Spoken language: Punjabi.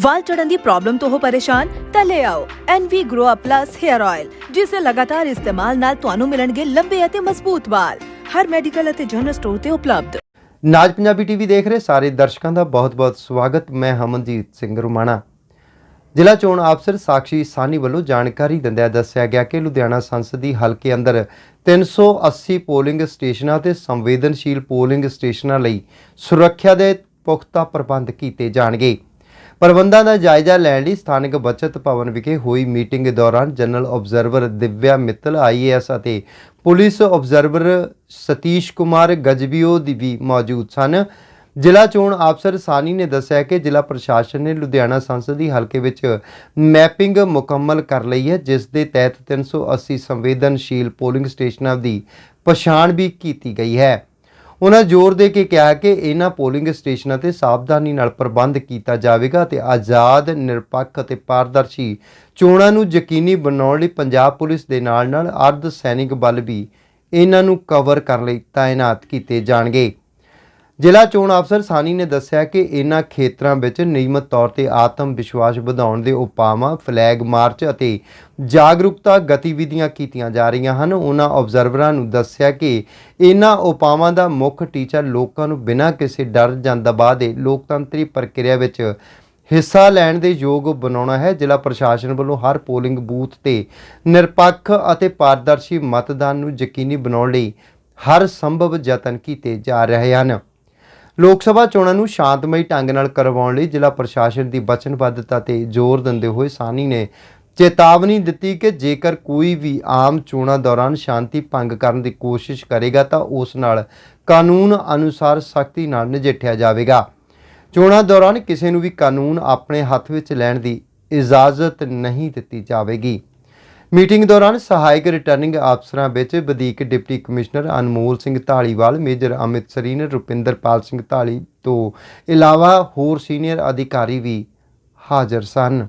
ਵਾਲ ਝੜਨ ਦੀ ਪ੍ਰੋਬਲਮ ਤੋਂ ਹੋ ਪਰੇਸ਼ਾਨ, ਤਾਂ ਲੈ ਆਓ NV Grow Up Plus Hair Oil ਜਿਸ ਦੇ ਲਗਾਤਾਰ ਇਸਤੇਮਾਲ ਨਾਲ ਤੁਹਾਨੂੰ ਮਿਲਣਗੇ ਲੰਬੇ ਅਤੇ ਮਜ਼ਬੂਤ ਵਾਲ। ਹਰ ਮੈਡੀਕਲ ਅਤੇ ਜਨਰਲ ਸਟੋਰ ਤੇ ਉਪਲਬਧ। ਨਾਜ ਪੰਜਾਬੀ ਟੀਵੀ ਦੇਖ ਰਹੇ ਸਾਰੇ ਦਰਸ਼ਕਾਂ ਦਾ ਬਹੁਤ-ਬਹੁਤ ਸਵਾਗਤ। ਮੈਂ ਹਮਨਜੀਤ ਸਿੰਘ ਰੁਮਾਣਾ। ਜ਼ਿਲ੍ਹਾ ਚੋਣ ਅਫਸਰ ਸਾਕਸ਼ੀ ਸਾਨੀ ਵੱਲੋਂ ਜਾਣਕਾਰੀ ਦਿੰਦਿਆਂ ਦੱਸਿਆ ਗਿਆ ਕਿ ਲੁਧਿਆਣਾ ਸੰਸਦੀ ਹਲਕੇ ਅੰਦਰ 380 ਪੋਲਿੰਗ ਸਟੇਸ਼ਨਾਂ ਤੇ ਸੰਵੇਦਨਸ਼ੀਲ ਪੋਲਿੰਗ ਸਟੇਸ਼ਨਾਂ ਲਈ ਸੁਰੱਖਿਆ ਦੇ ਪੁਖਤਾ ਪ੍ਰਬੰਧ ਕੀਤੇ ਜਾਣਗੇ। ਪ੍ਰਬੰਧਾਂ ਦਾ ਜਾਇਜ਼ਾ ਲੈਣ ਲਈ ਸਥਾਨਕ ਬਚਤ ਭਵਨ ਵਿਖੇ ਹੋਈ ਮੀਟਿੰਗ ਦੌਰਾਨ general observer Divya Mittal IAS ਅਤੇ ਪੁਲਿਸ ਆਬਜ਼ਰਵਰ ਸਤੀਸ਼ ਕੁਮਾਰ ਗਜਬੀਓ ਦੀ ਵੀ ਮੌਜੂਦ ਸਨ। ਜ਼ਿਲ੍ਹਾ ਚੋਣ ਅਫਸਰ ਸਾਨੀ ਨੇ ਦੱਸਿਆ ਕਿ ਜ਼ਿਲ੍ਹਾ ਪ੍ਰਸ਼ਾਸਨ ਨੇ ਲੁਧਿਆਣਾ ਸੰਸਦੀ ਹਲਕੇ ਵਿੱਚ ਮੈਪਿੰਗ ਮੁਕੰਮਲ ਕਰ ਲਈ ਹੈ, ਜਿਸ ਦੇ ਤਹਿਤ 380 ਸੰਵੇਦਨਸ਼ੀਲ ਪੋਲਿੰਗ ਸਟੇਸ਼ਨਾਂ ਦੀ ਪਛਾਣ ਵੀ ਕੀਤੀ ਗਈ ਹੈ। ਉਹਨਾਂ ਜ਼ੋਰ ਦੇ ਕੇ ਕਿਹਾ ਕਿ ਇਹਨਾਂ ਪੋਲਿੰਗ ਸਟੇਸ਼ਨਾਂ ਤੇ ਸਾਵਧਾਨੀ ਨਾਲ ਪ੍ਰਬੰਧ ਕੀਤਾ ਜਾਵੇਗਾ ਤੇ ਆਜ਼ਾਦ, ਨਿਰਪੱਖ ਅਤੇ ਪਾਰਦਰਸ਼ੀ ਚੋਣਾਂ ਨੂੰ ਯਕੀਨੀ ਬਣਾਉਣ ਲਈ ਪੰਜਾਬ ਪੁਲਿਸ ਦੇ ਨਾਲ-ਨਾਲ ਅਰਧ ਸੈਨਿਕ ਬਲ ਵੀ ਇਹਨਾਂ ਨੂੰ ਕਵਰ ਕਰਨ ਲਈ ਤਾਇਨਾਤ ਕੀਤੇ ਜਾਣਗੇ। ਜ਼ਿਲ੍ਹਾ ਚੋਣ ਅਫਸਰ ਸਾਨੀ ਨੇ ਦੱਸਿਆ ਕਿ ਇਹਨਾਂ ਖੇਤਰਾਂ ਵਿੱਚ ਨਿਯਮਤ ਤੌਰ ਤੇ ਆਤਮ ਵਿਸ਼ਵਾਸ ਵਧਾਉਣ ਦੇ ਉਪਾਵਾਂ, ਫਲੈਗ ਮਾਰਚ ਅਤੇ ਜਾਗਰੂਕਤਾ ਗਤੀਵਿਧੀਆਂ ਕੀਤੀਆਂ ਜਾ ਰਹੀਆਂ ਹਨ। ਉਹਨਾਂ ਆਬਜ਼ਰਵਰਾਂ ਨੂੰ ਦੱਸਿਆ ਕਿ ਇਹਨਾਂ ਉਪਾਵਾਂ ਦਾ ਮੁੱਖ ਟੀਚਾ ਲੋਕਾਂ ਨੂੰ ਬਿਨਾਂ ਕਿਸੇ ਡਰ ਜਾਂ ਦਬਾਅ ਦੇ ਲੋਕਤੰਤਰੀ ਪ੍ਰਕਿਰਿਆ ਵਿੱਚ ਹਿੱਸਾ ਲੈਣ ਦੇ ਯੋਗ ਬਣਾਉਣਾ ਹੈ। ਜ਼ਿਲ੍ਹਾ ਪ੍ਰਸ਼ਾਸਨ ਵੱਲੋਂ ਹਰ ਪੋਲਿੰਗ ਬੂਥ ਤੇ ਨਿਰਪੱਖ ਅਤੇ ਪਾਰਦਰਸ਼ੀ ਮਤਦਾਨ ਨੂੰ ਯਕੀਨੀ ਬਣਾਉਣ ਲਈ ਹਰ ਸੰਭਵ ਯਤਨ ਕੀਤੇ ਜਾ ਰਹੇ ਹਨ। ਲੋਕ ਸਭਾ ਚੋਣਾਂ ਨੂੰ ਸ਼ਾਂਤਮਈ ਢੰਗ ਨਾਲ ਕਰਵਾਉਣ ਲਈ ਜ਼ਿਲ੍ਹਾ ਪ੍ਰਸ਼ਾਸਨ ਦੀ ਵਚਨਬੱਧਤਾ ਤੇ ਜ਼ੋਰ ਦਿੰਦੇ ਹੋਏ ਸਾਨੀ ਨੇ ਚੇਤਾਵਨੀ ਦਿੱਤੀ ਕਿ ਜੇਕਰ ਕੋਈ ਵੀ ਆਮ ਚੋਣਾਂ ਦੌਰਾਨ ਸ਼ਾਂਤੀ ਭੰਗ ਕਰਨ ਦੀ ਕੋਸ਼ਿਸ਼ ਕਰੇਗਾ ਤਾਂ ਉਸ ਨਾਲ ਕਾਨੂੰਨ ਅਨੁਸਾਰ ਸਖਤੀ ਨਾਲ ਨਜਿੱਠਿਆ ਜਾਵੇਗਾ। ਚੋਣਾਂ ਦੌਰਾਨ ਕਿਸੇ ਨੂੰ ਵੀ ਕਾਨੂੰਨ ਆਪਣੇ ਹੱਥ ਵਿੱਚ ਲੈਣ ਦੀ ਇਜਾਜ਼ਤ ਨਹੀਂ ਦਿੱਤੀ ਜਾਵੇਗੀ। ਮੀਟਿੰਗ ਦੌਰਾਨ ਸਹਾਇਕ ਰਿਟਰਨਿੰਗ ਅਫਸਰਾਂ ਵਿੱਚ ਵਧੀਕ deputy commissioner Anmol Singh Dhaliwal major Amit Sarin, Rupinderpal Singh Dhali ਤੋਂ ਇਲਾਵਾ ਹੋਰ ਸੀਨੀਅਰ ਅਧਿਕਾਰੀ ਵੀ ਹਾਜ਼ਰ ਸਨ।